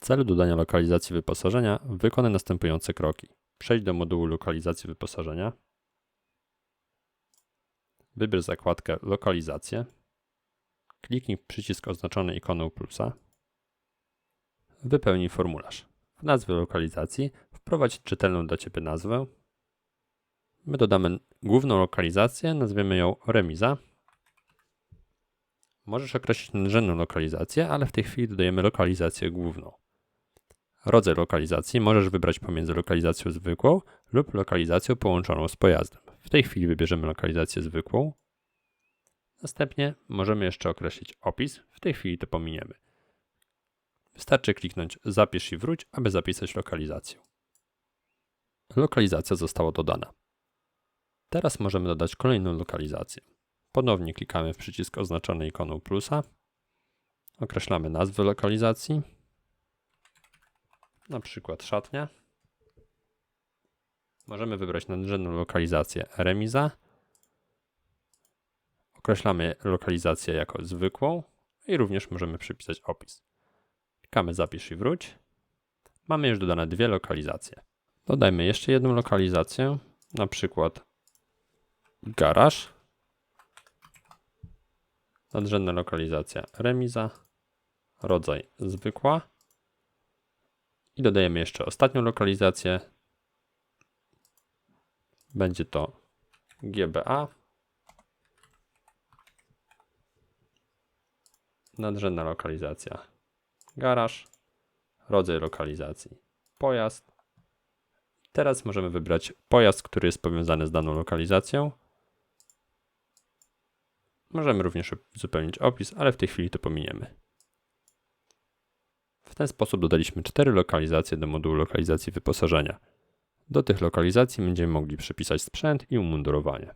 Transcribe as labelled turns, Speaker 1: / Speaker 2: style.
Speaker 1: celu dodania lokalizacji wyposażenia wykonaj następujące kroki. Przejdź do modułu lokalizacji wyposażenia. Wybierz zakładkę Lokalizację. Kliknij w przycisk oznaczony ikoną plusa. Wypełnij formularz. W nazwie lokalizacji wprowadź czytelną dla Ciebie nazwę. My dodamy główną lokalizację, nazwiemy ją remiza. Możesz określić nadrzędną lokalizację, ale w tej chwili dodajemy lokalizację główną. Rodzaj lokalizacji możesz wybrać pomiędzy lokalizacją zwykłą lub lokalizacją połączoną z pojazdem. W tej chwili wybierzemy lokalizację zwykłą. Następnie możemy jeszcze określić opis. W tej chwili to pominiemy. Wystarczy kliknąć Zapisz i wróć, aby zapisać lokalizację. Lokalizacja została dodana. Teraz możemy dodać kolejną lokalizację. Ponownie klikamy w przycisk oznaczony ikoną plusa. Określamy nazwę lokalizacji. Na przykład szatnia. Możemy wybrać nadrzędną lokalizację remiza. Określamy lokalizację jako zwykłą i również możemy przypisać opis. Klikamy zapisz i wróć. Mamy już dodane dwie lokalizacje. Dodajmy jeszcze jedną lokalizację, na przykład garaż. Nadrzędna lokalizacja remiza. Rodzaj zwykła. I dodajemy jeszcze ostatnią lokalizację. Będzie to GBA. Nadrzędna lokalizacja garaż. Rodzaj lokalizacji pojazd. Teraz możemy wybrać pojazd, który jest powiązany z daną lokalizacją. Możemy również uzupełnić opis, ale w tej chwili to pominiemy. Ten sposób dodaliśmy cztery lokalizacje do modułu lokalizacji wyposażenia. Do tych lokalizacji będziemy mogli przypisać sprzęt i umundurowanie.